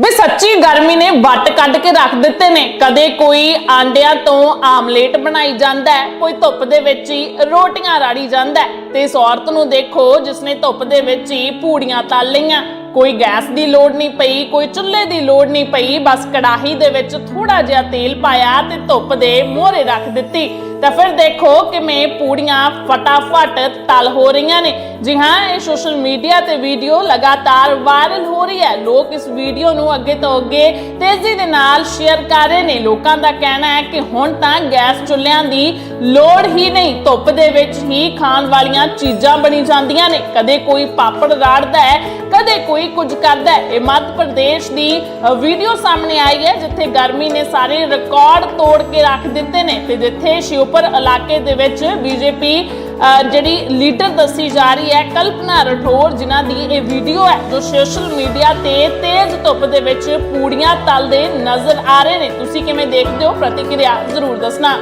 ਵੀ ਸੱਚੀ ਗਰਮੀ ਨੇ ਵੱਟ ਕੱਢ ਕੇ ਰੱਖ ਦਿੱਤੇ ਨੇ। ਕਦੇ ਕੋਈ ਆਂਡਿਆਂ ਤੋਂ ਆਮਲੇਟ ਬਣਾਈ ਜਾਂਦਾ ਹੈ, ਕੋਈ ਧੁੱਪ ਦੇ ਵਿੱਚ ਹੀ ਰੋਟੀਆਂ ਰਾੜੀ ਜਾਂਦਾ ਹੈ। ਤੇ ਇਸ ਔਰਤ ਨੂੰ ਦੇਖੋ ਜਿਸਨੇ ਧੁੱਪ ਦੇ ਵਿੱਚ ਹੀ ਪੂੜੀਆਂ ਤਲ ਲਈਆਂ। ਕੋਈ ਗੈਸ ਦੀ ਲੋੜ ਨਹੀਂ ਪਈ, ਕੋਈ ਚੁੱਲ੍ਹੇ ਦੀ ਲੋੜ ਨਹੀਂ ਪਈ, ਬਸ ਕੜਾਹੀ ਦੇ ਵਿੱਚ ਥੋੜਾ ਜਿਹਾ ਤੇਲ ਪਾਇਆ ਤੇ ਧੁੱਪ ਦੇ ਮੋਹਰੇ ਰੱਖ ਦਿੱਤੀ। ਤਾਂ ਫਿਰ ਦੇਖੋ ਕਿਵੇਂ ਪੂੜੀਆਂ ਫਟਾਫਟ ਤਲ ਹੋ ਰਹੀਆਂ ਨੇ। ਜੀ ਹਾਂ, ਇਹ ਸੋਸ਼ਲ ਮੀਡੀਆ ਤੇ ਵੀਡੀਓ ਲਗਾਤਾਰ ਵਾਇਰਲ ਹੋ ਰਹੀ ਹੈ। ਲੋਕ ਇਸ ਵੀਡੀਓ ਨੂੰ ਅੱਗੇ ਤੋਂ ਅੱਗੇ ਤੇਜ਼ੀ ਦੇ ਨਾਲ ਸ਼ੇਅਰ ਕਰ ਰਹੇ ਨੇ। ਲੋਕਾਂ ਦਾ ਕਹਿਣਾ ਹੈ ਕਿ ਹੁਣ ਤਾਂ ਗੈਸ ਚੁੱਲ੍ਹਿਆਂ ਦੀ ਲੋੜ ਹੀ ਨਹੀਂ। ਧੁੱਪ ਦੇ ਵਿੱਚ ਹੀ ਖਾਣ ਵਾਲੀਆਂ ਚੀਜ਼ਾਂ ਬਣੀ ਜਾਂਦੀਆਂ ਨੇ। ਕਦੇ ਕੋਈ ਪਾਪੜ ਰਾੜਦਾ ਹੈ, ਕਦੇ ਕੋਈ ਕੁਝ ਕਰਦਾ ਹੈ। ਇਹ ਮੱਧ ਪ੍ਰਦੇਸ਼ ਦੀ ਵੀਡੀਓ ਸਾਹਮਣੇ ਆਈ ਹੈ, ਜਿੱਥੇ ਗਰਮੀ ਨੇ ਸਾਰੇ ਰਿਕਾਰਡ ਤੋੜ ਕੇ ਰੱਖ ਦਿੱਤੇ ਨੇ। ਤੇ ਜਿੱਥੇ ਸ਼ਿਵਪੁਰ ਇਲਾਕੇ ਦੇ ਵਿੱਚ ਬੀਜੇਪੀ ਜਿਹੜੀ ਲੀਡਰ ਦੱਸੀ ਜਾ ਰਹੀ ਹੈ, ਕਲਪਨਾ ਰਠੌਰ, ਜਿਨ੍ਹਾਂ ਦੀ ਇਹ ਵੀਡੀਓ ਹੈ, ਜੋ ਸੋਸ਼ਲ ਮੀਡੀਆ ਤੇ ਤੇਜ਼ ਧੁੱਪ ਦੇ ਵਿੱਚ ਪੂੜੀਆਂ ਤਲਦੇ ਨਜ਼ਰ ਆ ਰਹੇ ਨੇ। ਤੁਸੀਂ ਕਿਵੇਂ ਦੇਖਦੇ ਹੋ? ਪ੍ਰਤੀਕਿਰਿਆ ਜ਼ਰੂਰ ਦੱਸਣਾ।